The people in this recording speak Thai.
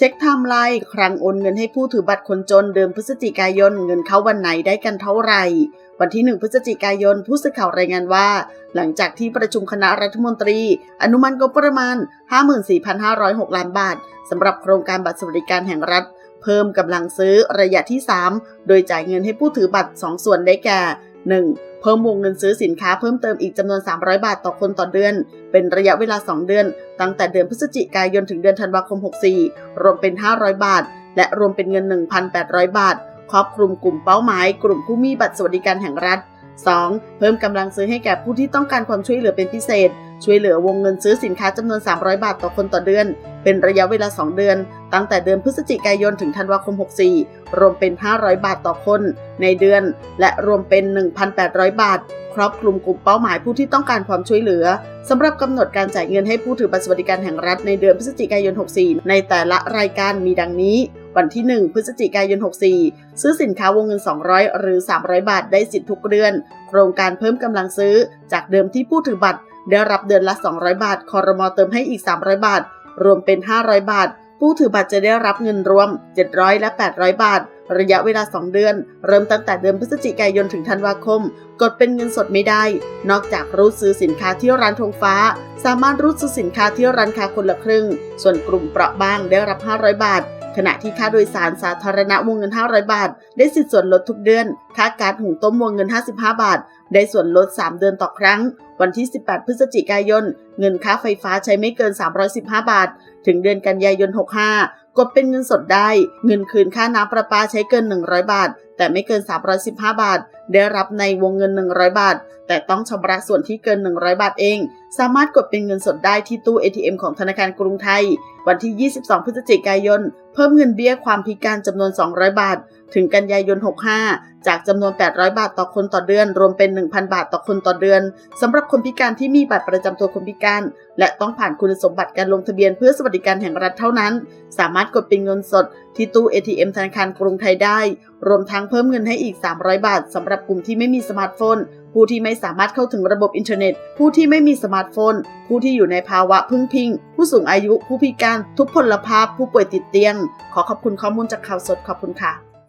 เช็คไทม์ไลน์ครั้งโอนเงินให้ผู้ถือบัตรคนจนเดือนพฤศจิกายนเงินเข้าวันไหนได้กันเท่าไหร่ วันที่ 1 พฤศจิกายน ผู้สื่อข่าวรายงานว่า หลังจากที่ประชุมคณะรัฐมนตรี อนุมัติงบประมาณ 54,506 ล้านบาทสำหรับโครงการบัตรสวัสดิการแห่งรัฐ เพิ่มกำลังซื้อระยะที่ 3 โดยจ่ายเงินให้ผู้ถือบัตร 2 ส่วนได้แก่ 1. เพิ่มวงเงินซื้อสินค้าเพิ่มเติมอีกจำนวน 300 บาทต่อคนต่อเดือน เป็นระยะเวลา 2 เดือน ตั้งแต่เดือนพฤศจิกายนถึงเดือนธันวาคม 64 รวมเป็น 500 บาท และรวมเป็นเงิน 1,800 บาท ครอบคลุมกลุ่มเป้าหมาย กลุ่มผู้มีบัตรสวัสดิการแห่งรัฐ 2. เพิ่มกำลังซื้อให้แก่ผู้ที่ต้องการความช่วยเหลือเป็นพิเศษ ช่วยเหลือวงเงินซื้อสินค้าจำนวน 300 บาทต่อคนต่อเดือน เป็นระยะเวลา 2 เดือน ตั้งแต่เดือนพฤศจิกายนถึงธันวาคม 64 รวมเป็น 500 บาทต่อคน ในเดือน และรวมเป็น 1,800 บาท ครอบคลุมกลุ่มเป้าหมายผู้ที่ต้องการความช่วยเหลือสำหรับกำหนดการจ่ายเงินให้ผู้ถือบัตรสวัสดิการแห่งรัฐในเดือนพฤศจิกายน 64 ในแต่ละรายการมีดังนี้วันที่ 1 พฤศจิกายน 64 ซื้อสินค้าวงเงิน 200 หรือ 300 บาทได้สิทธิ์ทุกเดือน โครงการเพิ่มกำลังซื้อจากเดิมที่ผู้ถือบัตร ได้รับเดือนละ 200 บาท คอรมอเติมให้อีก 300 บาท รวมเป็น 500 บาท ผู้ถือบัตรจะได้รับเงินรวม 700 และ 800 บาท ระยะเวลา 2 เดือน เริ่มตั้งแต่เดือนพฤศจิกายนถึงธันวาคม กดเป็นเงินสดไม่ได้ นอกจากรูดซื้อสินค้าที่ร้านธงฟ้า สามารถรูดซื้อสินค้าที่ร้านค้าคนละครึ่ง ส่วนกลุ่มเปราะบางได้รับ 500 บาท ขณะที่ค่าโดยสารสาธารณะวงเงิน 500 บาท ได้สิทธิส่วนลดทุกเดือน ค่าการหุงต้มวงเงิน 55 บาท ได้ส่วนลด 3 เดือนต่อครั้ง วันที่ 18 พฤศจิกายน เงินค่าไฟฟ้าใช้ไม่เกิน 315 บาท ถึงเดือนกันยายน 65 กดเป็นเงินสดได้ เงินคืนค่าน้ำประปาใช้เกิน 100 บาท แต่ไม่เกิน 315 บาท ได้รับในวงเงิน 100 บาท แต่ต้องชำระส่วนที่เกิน 100 บาทเอง สามารถกดเป็นเงินสดได้ที่ตู้ ATM ของธนาคารกรุงไทย วันที่ 22 พฤศจิกายน เพิ่มเงินเบี้ยความพิการจำนวน 200 บาท ถึงกันยายน 65 จากจำนวน 800 บาทต่อคนต่อเดือน รวมเป็น 1,000 บาทต่อคนต่อเดือนสำหรับคนพิการที่มีบัตรประจำตัวคนพิการ และต้องผ่านคุณสมบัติการลงทะเบียนเพื่อสวัสดิการแห่งรัฐเท่านั้น สามารถกดเป็นเงินสดที่ตู้ ATM ธนาคารกรุงไทยได้ รวมทั้งเพิ่มเงินให้อีก 300 บาทสำหรับกลุ่มที่ไม่มีสมาร์ทโฟน ผู้ที่ไม่สามารถเข้าถึงระบบอินเทอร์เน็ต ผู้ที่ไม่มีสมาร์ทโฟน ผู้ที่อยู่ในภาวะพึ่งพิง ผู้สูงอายุ ผู้พิการ ทุพพลภาพ ผู้ป่วยติดเตียง ขอขอบคุณข้อมูลจากข่าวสดขอบคุณค่ะ